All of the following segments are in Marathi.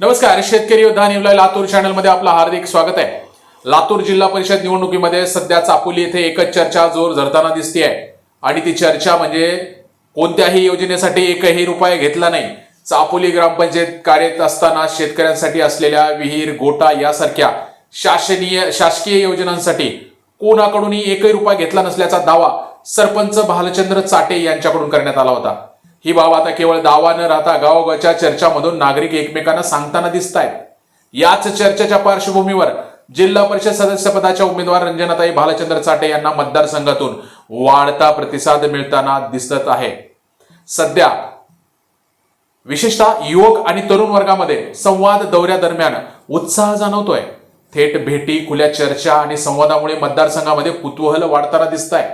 नमस्कार शेतकरी योद्धा निवलाय लातूर चॅनलमध्ये आपलं हार्दिक स्वागत आहे. लातूर जिल्हा परिषद निवडणुकीमध्ये सध्या चापोली येथे एकच चर्चा जोर धरताना दिसते आहे आणि ती चर्चा म्हणजे कोणत्याही योजनेसाठी एकही रुपया घेतला नाही. चापोली ग्रामपंचायत कार्यरत असताना शेतकऱ्यांसाठी असलेल्या विहीर गोटा यासारख्या शासनीय शासकीय योजनांसाठी कोणाकडूनही एकही रुपया घेतला नसल्याचा दावा सरपंच भालचंद्र चाटे यांच्याकडून करण्यात आला होता. ही बाब आता केवळ दावा न राहता गावोगावच्या चर्चामधून नागरिक एकमेकांना सांगताना दिसत आहेत याच चर्चेच्या पार्श्वभूमीवर जिल्हा परिषद सदस्यपदाच्या उमेदवार रंजनाताई भालचंद्र चाटे यांना मतदारसंघातून वाढता प्रतिसाद मिळताना दिसत आहे. सध्या विशेषतः युवक आणि तरुण वर्गामध्ये संवाद दौऱ्यादरम्यान उत्साह जाणवतोय. थेट भेटी खुल्या चर्चा आणि संवादामुळे मतदारसंघामध्ये कुतूहल वाढताना दिसत आहे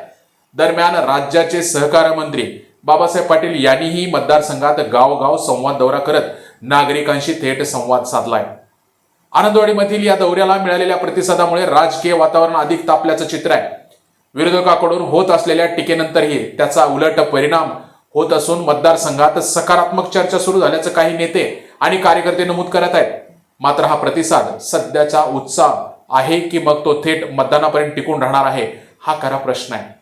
दरम्यान राज्याचे सहकार मंत्री बाबासाहेब पाटील यांनीही मतदारसंघात गावगाव संवाद दौरा करत नागरिकांशी थेट संवाद साधलाय. आनंदवाडीमधील या दौऱ्याला मिळालेल्या प्रतिसादामुळे राजकीय वातावरण अधिक तापल्याचं चित्र आहे. विरोधकाकडून होत असलेल्या टीकेनंतरही त्याचा उलट परिणाम होत असून मतदारसंघात सकारात्मक चर्चा सुरू झाल्याचं काही नेते आणि कार्यकर्ते नमूद करत आहेत. मात्र हा प्रतिसाद सध्याचा उत्साह आहे की मग तो थेट मतदानापर्यंत टिकून राहणार आहे हा खरा प्रश्न आहे.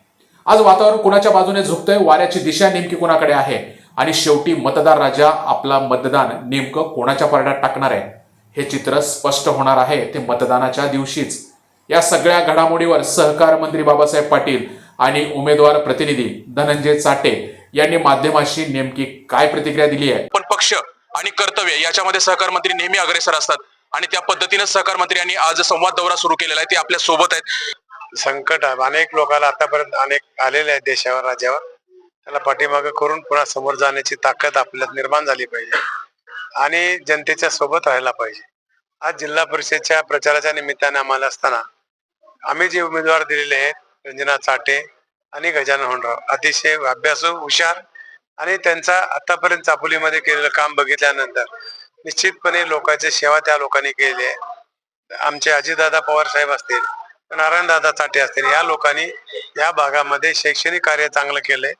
आज वातावरण कुणाच्या बाजूने झुकतंय वाऱ्याची दिशा नेमकी कुणाकडे आहे? आणि शेवटी मतदार राजा आपला मतदान नेमकं कोणाच्या पारड्यात टाकणार आहे? हे चित्र स्पष्ट होणार आहे ते मतदानाच्या दिवशीच. या सगळ्या घडामोडीवर सहकार मंत्री बाबासाहेब पाटील आणि उमेदवार प्रतिनिधी धनंजय चाटे यांनी माध्यमाशी नेमकी काय प्रतिक्रिया दिली आहे? पण पक्ष आणि कर्तव्य याच्यामध्ये सहकार मंत्री नेहमी अग्रेसर असतात. आणि त्या पद्धतीने सहकार मंत्र्यांनी आज संवाद दौरा सुरू केलेला आहे. ते आपल्यासोबत आहेत. संकट अनेक लोकांना आतापर्यंत अनेक आलेले आहेत देशावर राज्यावर. त्याला पाठीमागे करून पुन्हा समोर जाण्याची ताकद आपल्यात निर्माण झाली पाहिजे. आणि जनतेच्या सोबत राहायला पाहिजे. आज जिल्हा परिषदच्या प्रचाराच्या निमित्ताने आम्हाला असताना आम्ही जे उमेदवार दिलेले आहेत रंजना चाटे आणि गजानन होंडराव अतिशय अभ्यासू हुशार आणि त्यांचा आतापर्यंत चापोलीमध्ये केलेलं काम बघितल्यानंतर निश्चितपणे लोकांची सेवा त्या लोकांनी केली आहे. आमचे अजितदादा पवार साहेब असतील नारायणदादा चाटे असतील. या लोकांनी या भागामध्ये शैक्षणिक कार्य चांगलं केलंय.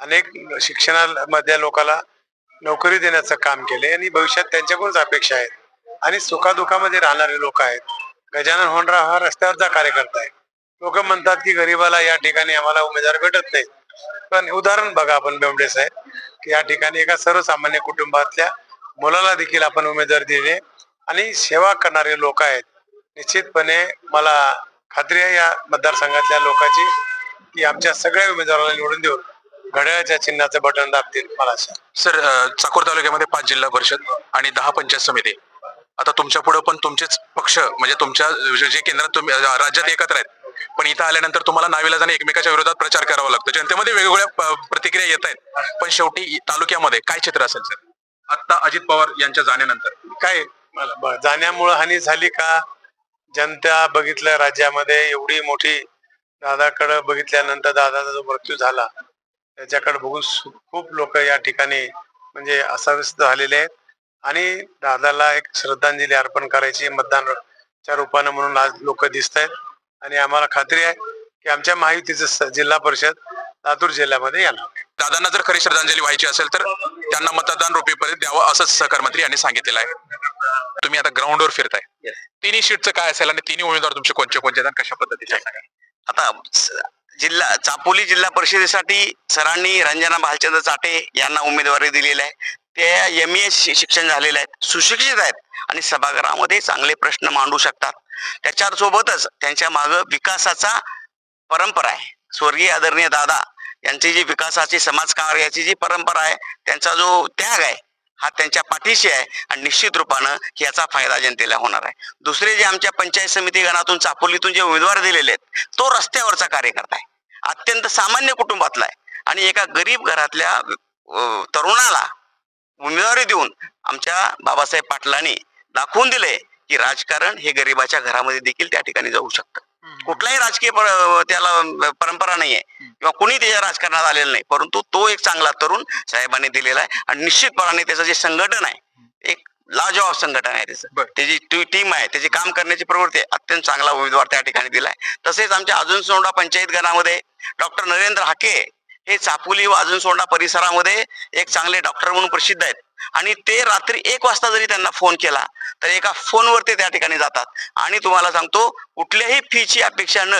अनेक शिक्षणामध्ये लोकांना नोकरी देण्याचं काम केले आणि भविष्यात त्यांच्याकडूनच अपेक्षा आहेत. आणि सुखादुखामध्ये राहणारे लोक आहेत. गजानन होंडरा हा रस्त्यावरचा कार्यकर्ता आहे. लोक म्हणतात की गरीबाला या ठिकाणी आम्हाला उमेदवार भेटत नाही पण उदाहरण बघा आपण बेवडे साहेब की या ठिकाणी एका सर्वसामान्य कुटुंबातल्या मुलाला देखील आपण उमेदवार दिले आणि सेवा करणारे लोक आहेत. निश्चितपणे मला खात्री आहे या मतदारसंघातल्या लोकांची की आमच्या सगळ्या उमेदवाराला निवडून देऊन घड्याळाच्या चिन्हाचं बटन दाबतील मला. सर अं, चाकूर तालुक्यामध्ये पाच जिल्हा परिषद आणि दहा पंचायत समिती. आता तुमच्यापुढे पण तुमचेच पक्ष म्हणजे तुमच्या जे केंद्रात तुम्ही राज्यात एकत्र आहेत पण इथं आल्यानंतर तुम्हाला नावीला जाणे एकमेकाच्या विरोधात प्रचार करावा लागतो. जनतेमध्ये वेगवेगळ्या प्रतिक्रिया येत आहेत पण शेवटी तालुक्यामध्ये काय चित्र असेल सर? आता अजित पवार यांच्या जाण्यानंतर. काय जाण्यामुळं हानी झाली का? जनता बघितलं राज्यामध्ये एवढी मोठी दादाकडे बघितल्यानंतर दादाचा जो मृत्यू झाला त्याच्याकडे बघून खूप लोक या ठिकाणी म्हणजे अस्वस्थ झालेले आहेत. आणि दादाला एक श्रद्धांजली अर्पण करायची मतदानच्या रूपानं म्हणून आज लोक दिसत आहेत. आणि आम्हाला खात्री आहे की आमच्या महायुतीचं स- जिल्हा परिषद लातूर जिल्ह्यामध्ये येणार. दादांना जर खरी श्रद्धांजली व्हायची असेल तर त्यांना मतदान रुपये द्यावं असंच सहकार मंत्री यांनी सांगितलेलं आहे. तुम्ही आता ग्राउंडवर फिरताय. तिन्ही शीटचं काय असेल आणि तिन्ही उमेदवार तुमचे कोणते कोणते आहेत आणि कशा पद्धतीचे आहेत? आता जिल्हा चापोली जिल्हा परिषदेसाठी सरांनी रंजना भालचंद्र चाटे यांना उमेदवारी दिलेली आहे. ते एम एस शिक्षण झालेले आहेत सुशिक्षित आहेत आणि सभागृहामध्ये चांगले प्रश्न मांडू शकतात. त्याच्यासोबतच त्यांच्या माग विकासाचा परंपरा आहे. स्वर्गीय आदरणीय दादा यांची जी विकासाची समाजकार्याची जी परंपरा आहे त्यांचा जो त्याग आहे हा त्यांच्या पाठीशी आहे आणि निश्चित रूपानं याचा फायदा जनतेला होणार आहे. दुसरे जे आमच्या पंचायत समिती गणातून चापोलीतून जे उमेदवार दिलेले आहेत तो रस्त्यावरचा कार्यकर्ता आहे. अत्यंत सामान्य कुटुंबातला आहे. आणि एका गरीब घरातल्या तरुणाला उमेदवारी देऊन आमच्या बाबासाहेब पाटलांनी दाखवून दिले की राजकारण हे गरिबाच्या घरामध्ये देखील त्या ठिकाणी जाऊ शकतं. कुठलाही राजकीय त्याला परंपरा नाहीये. किंवा कुणी त्याच्या राजकारणात आलेलं नाही. परंतु तो एक चांगला तरुण साहेबांनी दिलेला आहे आणि निश्चितपणाने त्याचं जे संघटन आहे एक लाजवाब संघटन आहे त्याचं. त्याची टीम आहे त्याची काम करण्याची प्रवृत्ती आहे. अत्यंत चांगला उमेदवार त्या ठिकाणी दिलाय तसेच आमच्या अजून सोंडा पंचायत गणामध्ये डॉक्टर नरेंद्र हाके हे चापोली व अजून सोंडा परिसरामध्ये एक चांगले डॉक्टर म्हणून प्रसिद्ध आहेत. आणि ते रात्री एक वाजता जरी त्यांना फोन केला तर एका फोनवर ते त्या ठिकाणी जातात. आणि तुम्हाला सांगतो कुठल्याही फीची अपेक्षा न